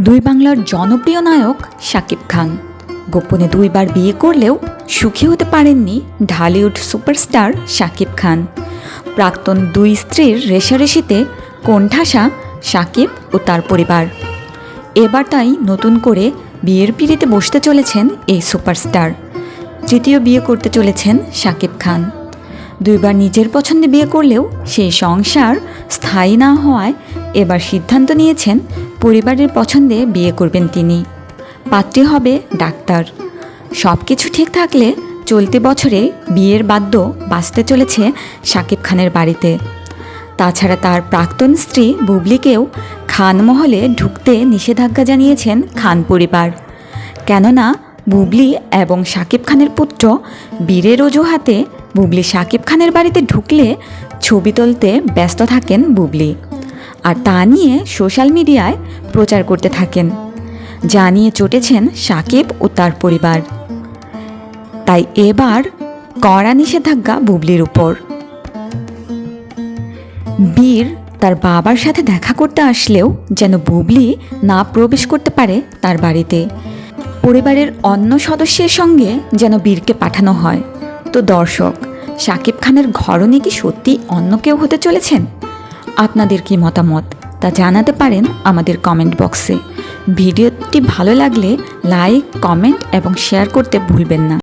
দুই বাংলার জনপ্রিয় নায়ক শাকিব খান। গোপনে দুইবার বিয়ে করলেও সুখী হতে পারেননি ঢালিউড সুপারস্টার শাকিব খান। প্রাক্তন দুই স্ত্রীর রেশারেশিতে কোণঠাসা শাকিব ও তার পরিবার। এবার তাই নতুন করে বিয়ের পিড়িতে বসতে চলেছেন এই সুপারস্টার। তৃতীয় বিয়ে করতে চলেছেন শাকিব খান। দুইবার নিজের পছন্দে বিয়ে করলেও সেই সংসার স্থায়ী না হওয়ায় এবার সিদ্ধান্ত নিয়েছেন পরিবারের পছন্দে বিয়ে করবেন তিনি। পাত্রী হবে ডাক্তার। সব কিছু ঠিক থাকলে চলতি বছরে বিয়ের বাদ্য বাঁচতে চলেছে শাকিব খানের বাড়িতে। তাছাড়া তার প্রাক্তন স্ত্রী বুবলিকেও খান মহলে ঢুকতে নিষেধাজ্ঞা জানিয়েছেন খান পরিবার। কেননা বুবলি এবং শাকিব খানের পুত্র বীরের অজুহাতে বুবলি শাকিব খানের বাড়িতে ঢুকলে ছবি তুলতে ব্যস্ত থাকেন বুবলি। আর তা নিয়ে সোশ্যাল মিডিয়ায় প্রচার করতে থাকেন, যা নিয়ে চটেছেন সাকিব ও তার পরিবার। তাই এবার কড়া নিষেধাজ্ঞা বুবলির উপর। বীর তার বাবার সাথে দেখা করতে আসলেও যেন বুবলি না প্রবেশ করতে পারে তার বাড়িতে। পরিবারের অন্য সদস্যের সঙ্গে যেন বীরকে পাঠানো হয়। তো দর্শক শাকিব খানের ঘরণে কি সত্যি অন্য কেউ হতে চলেছেন? আপনাদের কি মতামত তা জানাতে পারেন আমাদের কমেন্ট বক্সে ভিডিওটি ভালো লাগলে লাইক কমেন্ট এবং শেয়ার করতে ভুলবেন না।